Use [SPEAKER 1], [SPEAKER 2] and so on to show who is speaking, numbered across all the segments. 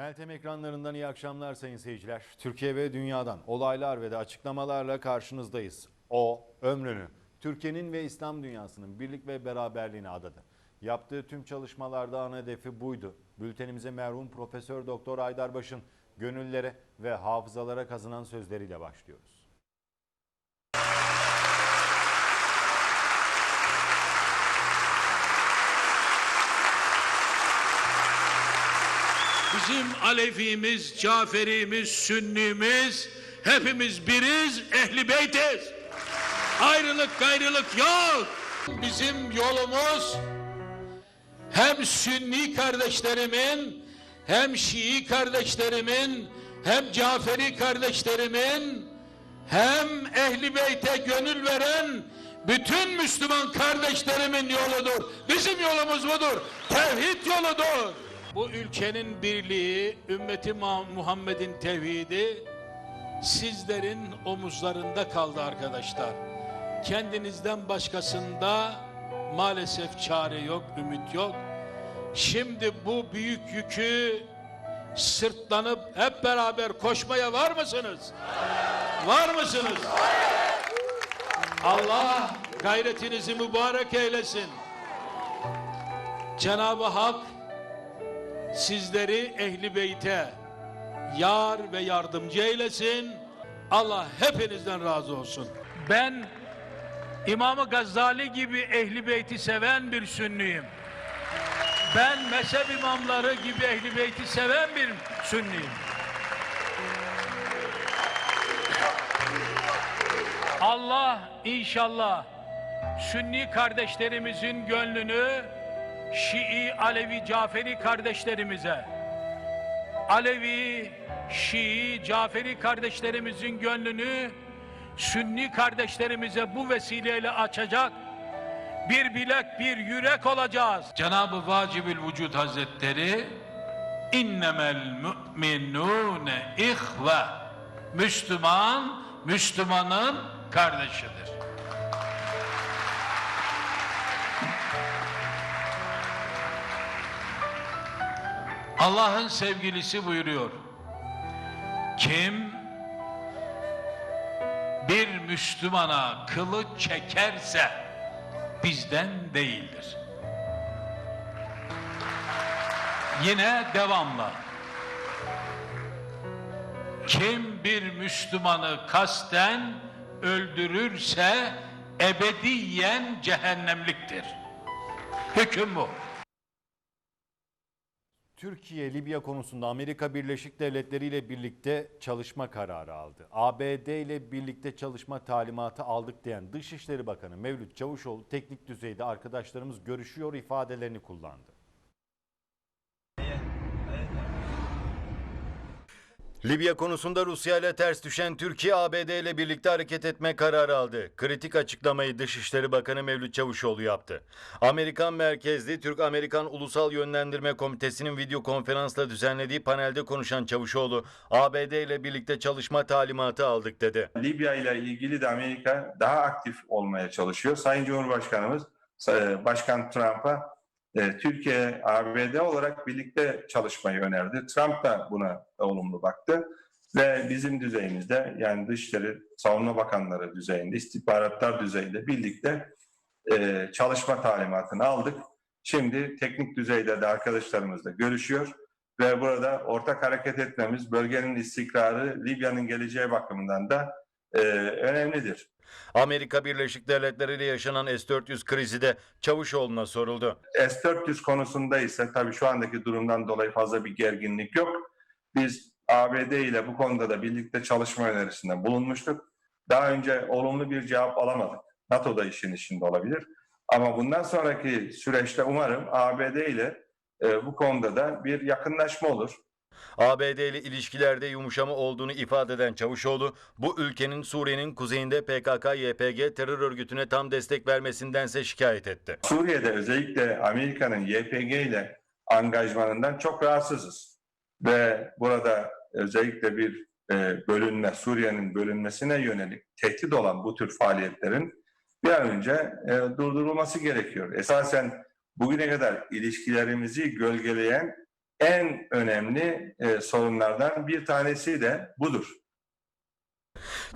[SPEAKER 1] Meltem ekranlarından iyi akşamlar sayın seyirciler. Türkiye ve dünyadan olaylar ve de açıklamalarla karşınızdayız. O ömrünü Türkiye'nin ve İslam dünyasının birlik ve beraberliğine adadı. Yaptığı tüm çalışmalarda ana hedefi buydu. Bültenimize merhum Profesör Doktor Aydarbaş'ın gönüllere ve hafızalara kazınan sözleriyle başlıyoruz.
[SPEAKER 2] Bizim Alevimiz, Caferimiz, Sünnimiz hepimiz biriz, ehli beytiz. Ayrılık gayrılık yok. Bizim yolumuz hem Sünni kardeşlerimin hem Şii kardeşlerimin hem Caferi kardeşlerimin hem ehli beyte gönül veren bütün Müslüman kardeşlerimin yoludur. Bizim yolumuz budur. Tevhid yoludur. Bu ülkenin birliği, ümmeti Muha- Muhammed'in tevhidi sizlerin omuzlarında kaldı arkadaşlar. Kendinizden başkasında maalesef çare yok, ümit yok. Şimdi bu büyük yükü sırtlanıp hep beraber koşmaya var mısınız? Var mısınız? Allah gayretinizi mübarek eylesin. Cenab-ı Hak sizleri ehli beyte yar ve yardımcı eylesin. Allah hepinizden razı olsun. Ben İmam-ı Gazali gibi ehli beyti seven bir sünniyim. Ben mezhep imamları gibi ehli beyti seven bir sünniyim. Allah inşallah Sünni kardeşlerimizin gönlünü Şii, Alevi, Caferi kardeşlerimize, Alevi, Şii, Caferi kardeşlerimizin gönlünü Sünni kardeşlerimize bu vesileyle açacak bir bilek, bir yürek olacağız. Cenab-ı Vacibül Vücud Hazretleri innemel müminune ihve Müslüman, Müslümanın kardeşidir. Allah'ın sevgilisi buyuruyor. Kim bir Müslümana kılıç çekerse bizden değildir. Yine devamla. Kim bir Müslümanı kasten öldürürse ebediyen cehennemliktir. Hüküm bu.
[SPEAKER 1] Türkiye Libya konusunda Amerika Birleşik Devletleri ile birlikte çalışma kararı aldı. ABD ile birlikte çalışma talimatı aldık diyen Dışişleri Bakanı Mevlüt Çavuşoğlu teknik düzeyde arkadaşlarımız görüşüyor ifadelerini kullandı. Libya konusunda Rusya ile ters düşen Türkiye ABD ile birlikte hareket etme kararı aldı. Kritik açıklamayı Dışişleri Bakanı Mevlüt Çavuşoğlu yaptı. Amerikan merkezli Türk-Amerikan Ulusal Yönlendirme Komitesi'nin video konferansla düzenlediği panelde konuşan Çavuşoğlu, ABD ile birlikte çalışma talimatı aldık dedi.
[SPEAKER 3] Libya ile ilgili de Amerika daha aktif olmaya çalışıyor. Sayın Cumhurbaşkanımız e, Başkan Trump'a e, Türkiye ABD olarak birlikte çalışmayı önerdi. Trump da buna olumlu baktı ve bizim düzeyimizde yani Dışişleri Savunma Bakanları düzeyinde, istihbaratlar düzeyinde birlikte e, çalışma talimatını aldık. Şimdi teknik düzeyde de arkadaşlarımızla görüşüyor ve burada ortak hareket etmemiz bölgenin istikrarı, Libya'nın geleceği bakımından da e, önemlidir.
[SPEAKER 1] Amerika Birleşik Devletleri ile yaşanan S-400 krizi de Çavuşoğlu'na soruldu.
[SPEAKER 3] S-400 konusunda ise tabii şu andaki durumdan dolayı fazla bir gerginlik yok. Biz ABD ile bu konuda da birlikte çalışma önerisinde bulunmuştuk. Daha önce olumlu bir cevap alamadık. NATO da işin içinde olabilir. Ama bundan sonraki süreçte umarım ABD ile e, bu konuda da bir yakınlaşma olur.
[SPEAKER 1] ABD ile ilişkilerde yumuşama olduğunu ifade eden Çavuşoğlu, bu ülkenin Suriye'nin kuzeyinde PKK-YPG terör örgütüne tam destek vermesindense şikayet etti.
[SPEAKER 3] Suriye'de özellikle Amerika'nın YPG ile angajmanından çok rahatsızız. Ve burada özellikle bir e, bölünme, Suriye'nin bölünmesine yönelik tehdit olan bu tür faaliyetlerin bir an önce e, durdurulması gerekiyor. Esasen bugüne kadar ilişkilerimizi gölgeleyen en önemli e, sorunlardan bir tanesi de budur.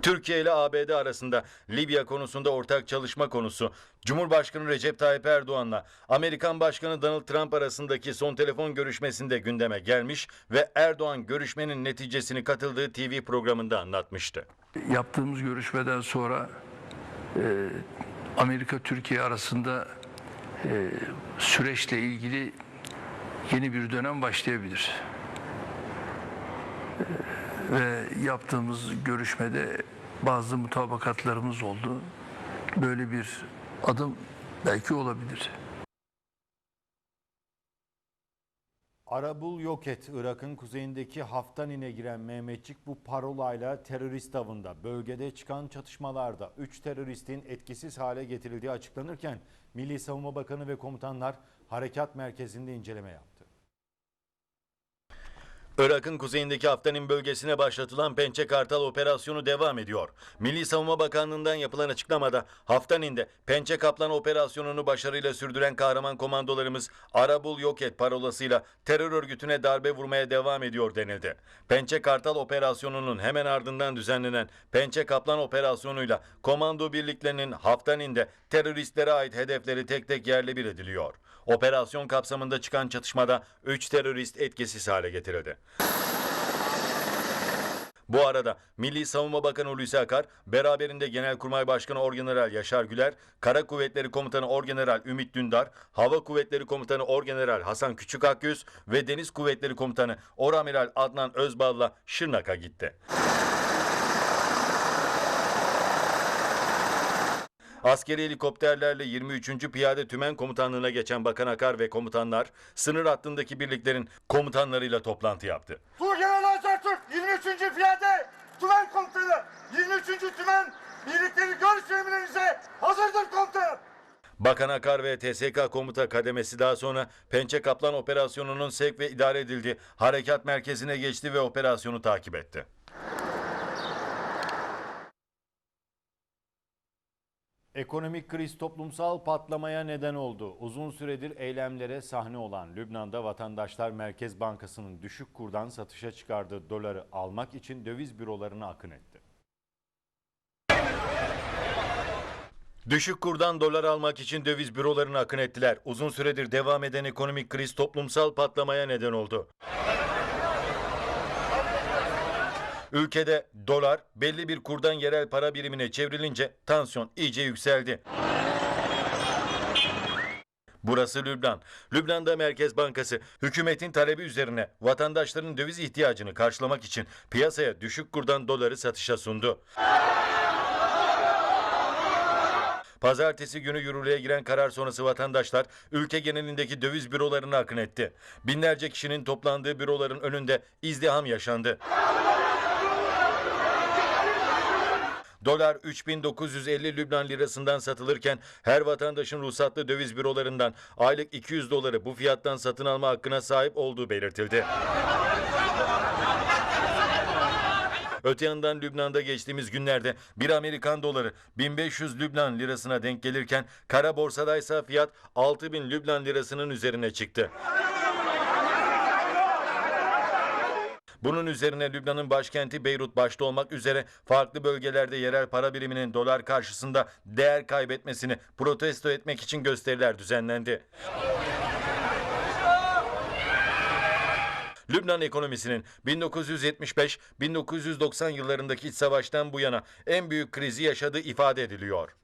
[SPEAKER 1] Türkiye ile ABD arasında Libya konusunda ortak çalışma konusu, Cumhurbaşkanı Recep Tayyip Erdoğan'la Amerikan Başkanı Donald Trump arasındaki son telefon görüşmesinde gündeme gelmiş ve Erdoğan görüşmenin neticesini katıldığı TV programında anlatmıştı.
[SPEAKER 4] Yaptığımız görüşmeden sonra e, Amerika Türkiye arasında e, süreçle ilgili yeni bir dönem başlayabilir. E, ve yaptığımız görüşmede bazı mutabakatlarımız oldu. Böyle bir adım belki olabilir.
[SPEAKER 1] Arabul yok et Irak'ın kuzeyindeki Haftanin'e giren Mehmetçik bu parolayla terörist avında bölgede çıkan çatışmalarda 3 teröristin etkisiz hale getirildiği açıklanırken Milli Savunma Bakanı ve komutanlar harekat merkezinde inceleme yaptı. Irak'ın kuzeyindeki Haftanin bölgesine başlatılan Pençe Kartal operasyonu devam ediyor. Milli Savunma Bakanlığı'ndan yapılan açıklamada Haftanin'de Pençe Kaplan operasyonunu başarıyla sürdüren kahraman komandolarımız Arabul yok et parolasıyla terör örgütüne darbe vurmaya devam ediyor denildi. Pençe Kartal operasyonunun hemen ardından düzenlenen Pençe Kaplan operasyonuyla komando birliklerinin Haftanin'de teröristlere ait hedefleri tek tek yerle bir ediliyor. Operasyon kapsamında çıkan çatışmada 3 terörist etkisiz hale getirildi. Bu arada Milli Savunma Bakanı Hulusi Akar, beraberinde Genelkurmay Başkanı Orgeneral Yaşar Güler, Kara Kuvvetleri Komutanı Orgeneral Ümit Dündar, Hava Kuvvetleri Komutanı Orgeneral Hasan Küçük Akyüz ve Deniz Kuvvetleri Komutanı Oramiral Adnan Özbal'la Şırnak'a gitti. Askeri helikopterlerle 23. Piyade Tümen Komutanlığı'na geçen Bakan Akar ve komutanlar sınır hattındaki birliklerin komutanlarıyla toplantı yaptı.
[SPEAKER 5] Tuğgeneral Atatürk 23. Piyade Tümen Komutanı 23. Tümen birlikleri görüş emrinize hazırdır komutanım.
[SPEAKER 1] Bakan Akar ve TSK komuta kademesi daha sonra Pençe Kaplan operasyonunun sevk ve idare edildiği harekat merkezine geçti ve operasyonu takip etti. Ekonomik kriz toplumsal patlamaya neden oldu. Uzun süredir eylemlere sahne olan Lübnan'da vatandaşlar Merkez Bankası'nın düşük kurdan satışa çıkardığı doları almak için döviz bürolarına akın etti. Düşük kurdan dolar almak için döviz bürolarına akın ettiler. Uzun süredir devam eden ekonomik kriz toplumsal patlamaya neden oldu. Ülkede dolar belli bir kurdan yerel para birimine çevrilince tansiyon iyice yükseldi. Burası Lübnan. Lübnan'da Merkez Bankası hükümetin talebi üzerine vatandaşların döviz ihtiyacını karşılamak için piyasaya düşük kurdan doları satışa sundu. Pazartesi günü yürürlüğe giren karar sonrası vatandaşlar ülke genelindeki döviz bürolarına akın etti. Binlerce kişinin toplandığı büroların önünde izdiham yaşandı. Dolar 3950 Lübnan lirasından satılırken her vatandaşın ruhsatlı döviz bürolarından aylık 200 doları bu fiyattan satın alma hakkına sahip olduğu belirtildi. Öte yandan Lübnan'da geçtiğimiz günlerde bir Amerikan doları 1500 Lübnan lirasına denk gelirken kara borsadaysa fiyat 6000 Lübnan lirasının üzerine çıktı. Bunun üzerine Lübnan'ın başkenti Beyrut başta olmak üzere farklı bölgelerde yerel para biriminin dolar karşısında değer kaybetmesini protesto etmek için gösteriler düzenlendi. Lübnan ekonomisinin 1975-1990 yıllarındaki iç savaştan bu yana en büyük krizi yaşadığı ifade ediliyor.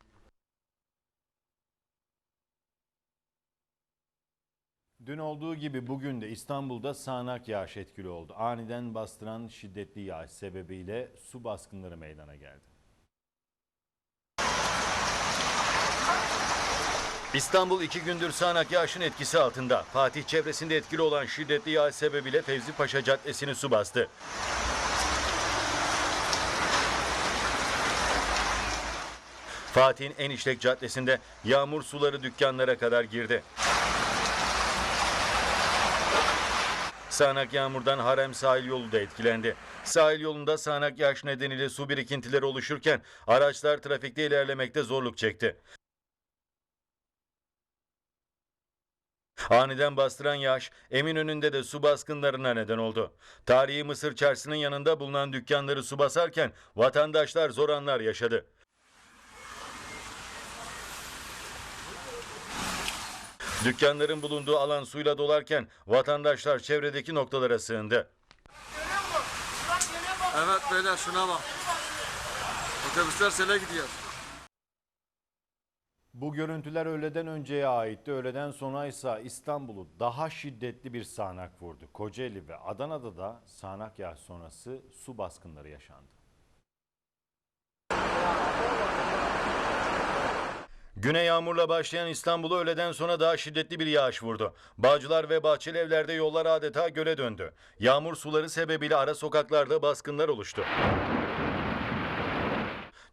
[SPEAKER 1] Dün olduğu gibi bugün de İstanbul'da sağanak yağış etkili oldu. Aniden bastıran şiddetli yağış sebebiyle su baskınları meydana geldi. İstanbul iki gündür sağanak yağışın etkisi altında. Fatih çevresinde etkili olan şiddetli yağış sebebiyle Fevzi Paşa Caddesi'ni su bastı. Fatih'in en işlek caddesinde yağmur suları dükkanlara kadar girdi. Sağanak yağmurdan Harem sahil yolu da etkilendi. Sahil yolunda sağanak yağış nedeniyle su birikintileri oluşurken araçlar trafikte ilerlemekte zorluk çekti. Aniden bastıran yağış Eminönü'nde de su baskınlarına neden oldu. Tarihi Mısır Çarşısı'nın yanında bulunan dükkanları su basarken vatandaşlar zor anlar yaşadı. Dükkanların bulunduğu alan suyla dolarken vatandaşlar çevredeki noktalara sığındı.
[SPEAKER 6] Evet beyler şuna bak. Otobüsler sele gidiyor.
[SPEAKER 1] Bu görüntüler öğleden önceye aitti. Öğleden sonra ise İstanbul'u daha şiddetli bir sağanak vurdu. Kocaeli ve Adana'da da sağanak yağış sonrası su baskınları yaşandı. Güne yağmurla başlayan İstanbul'u öğleden sonra daha şiddetli bir yağış vurdu. Bağcılar ve Bahçeli evlerde yollar adeta göle döndü. Yağmur suları sebebiyle ara sokaklarda baskınlar oluştu.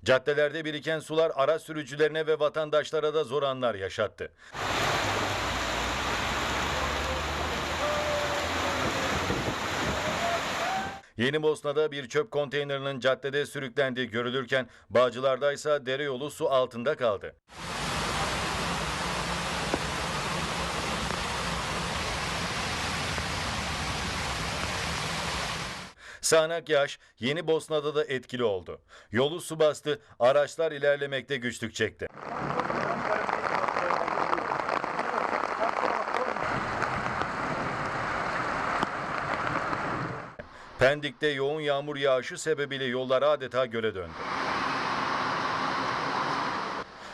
[SPEAKER 1] Caddelerde biriken sular araç sürücülerine ve vatandaşlara da zor anlar yaşattı. Yeni Bosna'da bir çöp konteynerinin caddede sürüklendiği görülürken Bağcılar'da ise dere yolu su altında kaldı. Sağanak yağış Yeni Bosna'da da etkili oldu. Yolu su bastı, araçlar ilerlemekte güçlük çekti. Pendik'te yoğun yağmur yağışı sebebiyle yollar adeta göle döndü.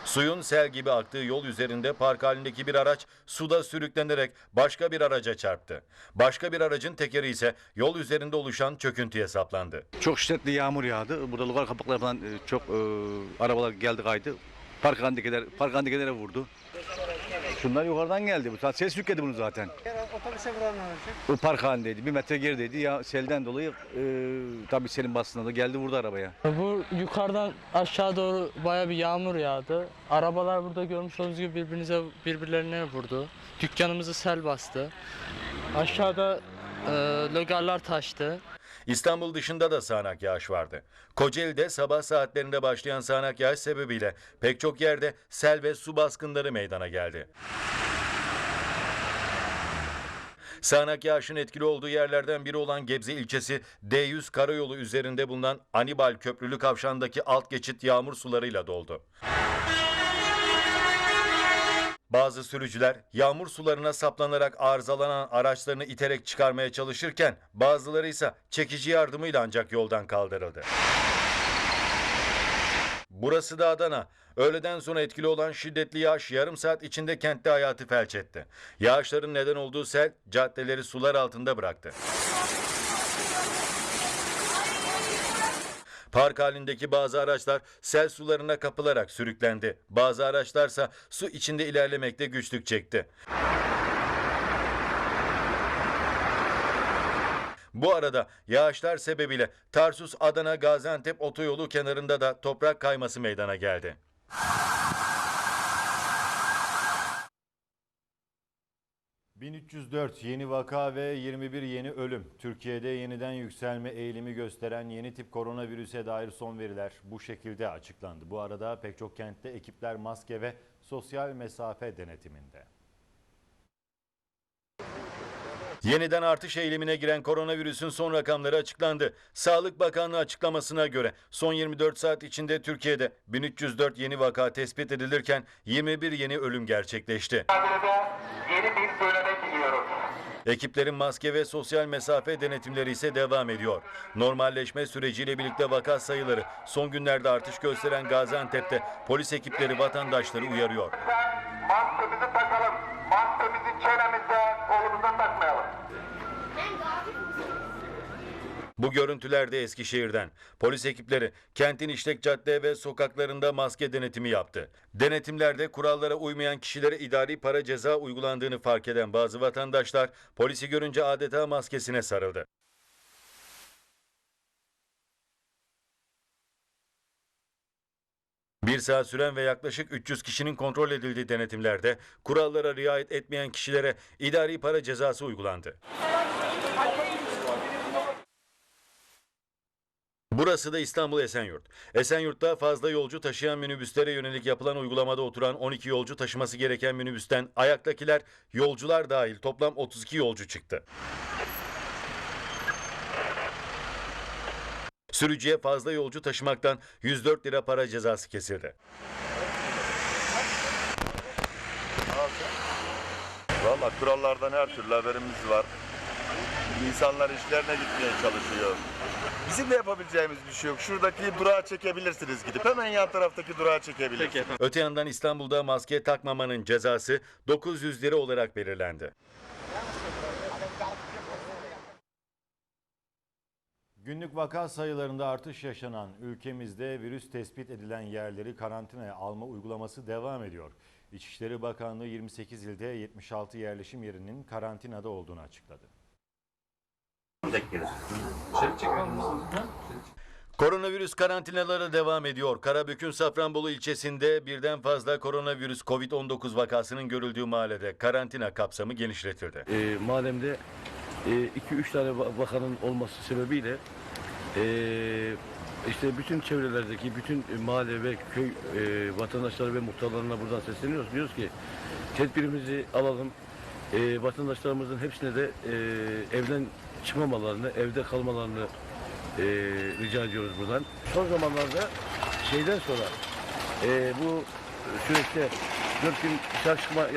[SPEAKER 1] Suyun sel gibi aktığı yol üzerinde park halindeki bir araç suda sürüklenerek başka bir araca çarptı. Başka bir aracın tekeri ise yol üzerinde oluşan çöküntüye saplandı.
[SPEAKER 7] Çok şiddetli yağmur yağdı. Burada lugar kapakları falan e, çok e, arabalar geldi kaydı. Park halindekiler, park halindekilere vurdu. Şunlar yukarıdan geldi. Bu saat ses yükledi bunu zaten.
[SPEAKER 8] Otobüse vuran olacak.
[SPEAKER 7] Bu park halindeydi. Bir metre gerideydi. Ya selden dolayı e, tabii selin bastığında da geldi vurdu arabaya.
[SPEAKER 9] Bu yukarıdan aşağı doğru baya bir yağmur yağdı. Arabalar burada görmüş olduğunuz gibi birbirinize birbirlerine vurdu. Dükkanımızı sel bastı. Aşağıda e, logarlar taştı.
[SPEAKER 1] İstanbul dışında da sağanak yağış vardı. Kocaeli'de sabah saatlerinde başlayan sağanak yağış sebebiyle pek çok yerde sel ve su baskınları meydana geldi. Sağanak yağışın etkili olduğu yerlerden biri olan Gebze ilçesi D100 karayolu üzerinde bulunan Anibal Köprülü kavşağındaki alt geçit yağmur sularıyla doldu. Bazı sürücüler yağmur sularına saplanarak arızalanan araçlarını iterek çıkarmaya çalışırken bazıları ise çekici yardımıyla ancak yoldan kaldırıldı. Burası da Adana. Öğleden sonra etkili olan şiddetli yağış yarım saat içinde kentte hayatı felç etti. Yağışların neden olduğu sel caddeleri sular altında bıraktı. Park halindeki bazı araçlar sel sularına kapılarak sürüklendi. Bazı araçlarsa su içinde ilerlemekte güçlük çekti. Bu arada yağışlar sebebiyle Tarsus Adana Gaziantep otoyolu kenarında da toprak kayması meydana geldi. ...1304 yeni vaka ve 21 yeni ölüm. Türkiye'de yeniden yükselme eğilimi gösteren yeni tip koronavirüse dair son veriler bu şekilde açıklandı. Bu arada pek çok kentte ekipler maske ve sosyal mesafe denetiminde. Yeniden artış eğilimine giren koronavirüsün son rakamları açıklandı. Sağlık Bakanlığı açıklamasına göre son 24 saat içinde Türkiye'de 1304 yeni vaka tespit edilirken 21 yeni ölüm gerçekleşti.
[SPEAKER 5] Yeni bir bölüme giriyoruz.
[SPEAKER 1] Ekiplerin maske ve sosyal mesafe denetimleri ise devam ediyor. Normalleşme süreciyle birlikte vaka sayıları son günlerde artış gösteren Gaziantep'te polis ekipleri vatandaşları uyarıyor.
[SPEAKER 5] Takalım.
[SPEAKER 1] Bu görüntüler de Eskişehir'den. Polis ekipleri kentin işlek cadde ve sokaklarında maske denetimi yaptı. Denetimlerde kurallara uymayan kişilere idari para ceza uygulandığını fark eden bazı vatandaşlar polisi görünce adeta maskesine sarıldı. Bir saat süren ve yaklaşık 300 kişinin kontrol edildiği denetimlerde kurallara riayet etmeyen kişilere idari para cezası uygulandı. Burası da İstanbul Esenyurt. Esenyurt'ta fazla yolcu taşıyan minibüslere yönelik yapılan uygulamada oturan 12 yolcu taşıması gereken minibüsten ayaktakiler yolcular dahil toplam 32 yolcu çıktı. Sürücüye fazla yolcu taşımaktan 104 lira para cezası kesildi.
[SPEAKER 8] Valla kurallardan her türlü haberimiz var. İnsanlar işlerine gitmeye çalışıyor. Bizim de yapabileceğimiz bir şey yok. Şuradaki durağa çekebilirsiniz gidip. Hemen yan taraftaki durağa çekebilirsiniz.
[SPEAKER 1] Öte yandan İstanbul'da maske takmamanın cezası 900 lira olarak belirlendi. Günlük vaka sayılarında artış yaşanan ülkemizde virüs tespit edilen yerleri karantinaya alma uygulaması devam ediyor. İçişleri Bakanlığı 28 ilde 76 yerleşim yerinin karantinada olduğunu açıkladı. Koronavirüs karantinaları devam ediyor. Karabük'ün Safranbolu ilçesinde birden fazla koronavirüs COVID-19 vakasının görüldüğü mahallede karantina kapsamı genişletildi.
[SPEAKER 7] E, mahallemde 2-3 tane va- vakanın olması sebebiyle e, işte bütün çevrelerdeki bütün mahalle ve köy e, vatandaşları ve muhtarlarına buradan sesleniyoruz. Diyoruz ki tedbirimizi alalım. E, vatandaşlarımızın hepsine de e, evden çıkmamalarını, evde kalmalarını e, rica ediyoruz buradan. Son zamanlarda şeyden sonra e, bu süreçte 4 gün dışarı çıkma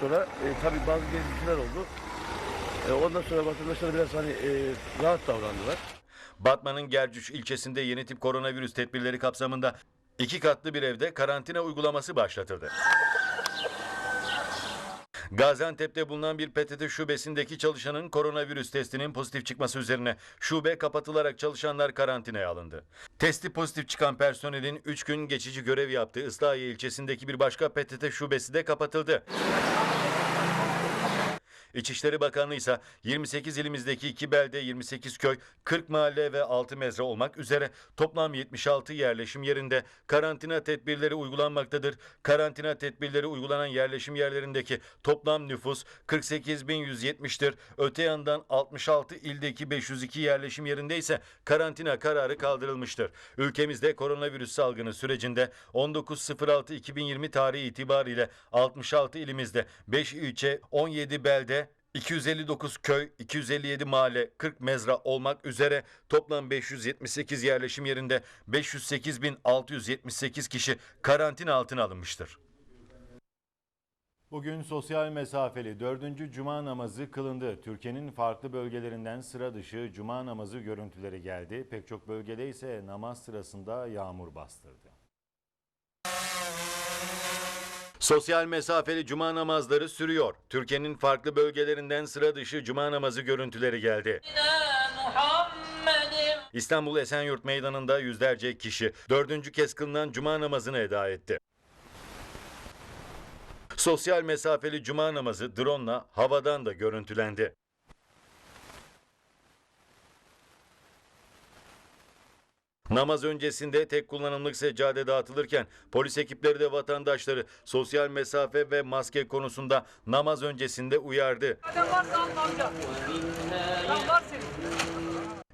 [SPEAKER 7] sonra e, tabii bazı gelişmeler oldu. E, ondan sonra vatandaşlar biraz hani e, rahat davrandılar.
[SPEAKER 1] Batman'ın Gercüş ilçesinde yeni tip koronavirüs tedbirleri kapsamında iki katlı bir evde karantina uygulaması başlatıldı. Gaziantep'te bulunan bir PTT şubesindeki çalışanın koronavirüs testinin pozitif çıkması üzerine şube kapatılarak çalışanlar karantinaya alındı. Testi pozitif çıkan personelin 3 gün geçici görev yaptığı Islahiye ilçesindeki bir başka PTT şubesi de kapatıldı. İçişleri Bakanlığı ise 28 ilimizdeki 2 belde, 28 köy, 40 mahalle ve 6 mezre olmak üzere toplam 76 yerleşim yerinde karantina tedbirleri uygulanmaktadır. Karantina tedbirleri uygulanan yerleşim yerlerindeki toplam nüfus 48.170'tir. Öte yandan 66 ildeki 502 yerleşim yerinde ise karantina kararı kaldırılmıştır. Ülkemizde koronavirüs salgını sürecinde 19.06.2020 tarihi itibariyle 66 ilimizde 5 ilçe, 17 belde, 259 köy, 257 mahalle, 40 mezra olmak üzere toplam 578 yerleşim yerinde 508.678 kişi karantina altına alınmıştır. Bugün sosyal mesafeli dördüncü cuma namazı kılındı. Türkiye'nin farklı bölgelerinden sıra dışı cuma namazı görüntüleri geldi. Pek çok bölgede ise namaz sırasında yağmur bastırdı. Sosyal mesafeli cuma namazları sürüyor. Türkiye'nin farklı bölgelerinden sıra dışı cuma namazı görüntüleri geldi. İstanbul Esenyurt Meydanı'nda yüzlerce kişi dördüncü kez kılınan cuma namazını eda etti. Sosyal mesafeli cuma namazı drone'la havadan da görüntülendi. Namaz öncesinde tek kullanımlık seccade dağıtılırken polis ekipleri de vatandaşları sosyal mesafe ve maske konusunda namaz öncesinde uyardı.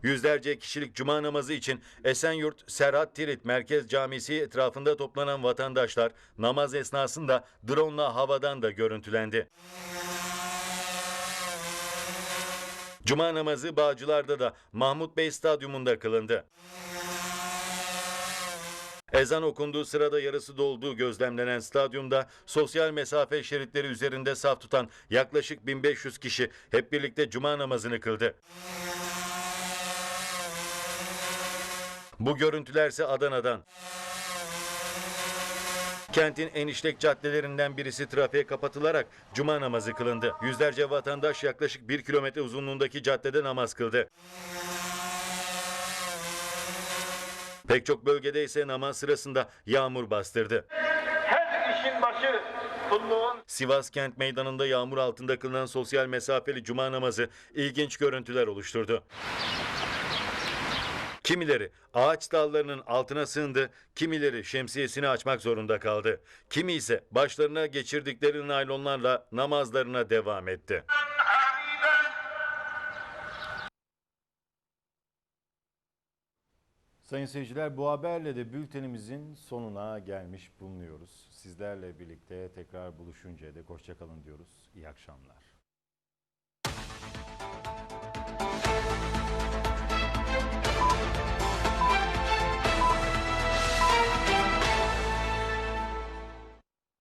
[SPEAKER 1] Yüzlerce kişilik cuma namazı için Esenyurt Serhat Tirit Merkez Camisi etrafında toplanan vatandaşlar namaz esnasında drone'la havadan da görüntülendi. Cuma namazı Bağcılar'da da Mahmut Bey Stadyumunda kılındı. Ezan okunduğu sırada yarısı dolduğu gözlemlenen stadyumda sosyal mesafe şeritleri üzerinde saf tutan yaklaşık 1500 kişi hep birlikte cuma namazını kıldı. Bu görüntülerse Adana'dan. Kentin en işlek caddelerinden birisi trafiğe kapatılarak cuma namazı kılındı. Yüzlerce vatandaş yaklaşık 1 kilometre uzunluğundaki caddede namaz kıldı. Pek çok bölgede ise namaz sırasında yağmur bastırdı.
[SPEAKER 5] Her işin başı kulluğun
[SPEAKER 1] Sivas kent meydanında yağmur altında kılınan sosyal mesafeli cuma namazı ilginç görüntüler oluşturdu. Kimileri ağaç dallarının altına sığındı, kimileri şemsiyesini açmak zorunda kaldı. Kimi ise başlarına geçirdikleri naylonlarla namazlarına devam etti. Sayın seyirciler bu haberle de bültenimizin sonuna gelmiş bulunuyoruz. Sizlerle birlikte tekrar buluşuncaya dek hoşçakalın diyoruz. İyi akşamlar.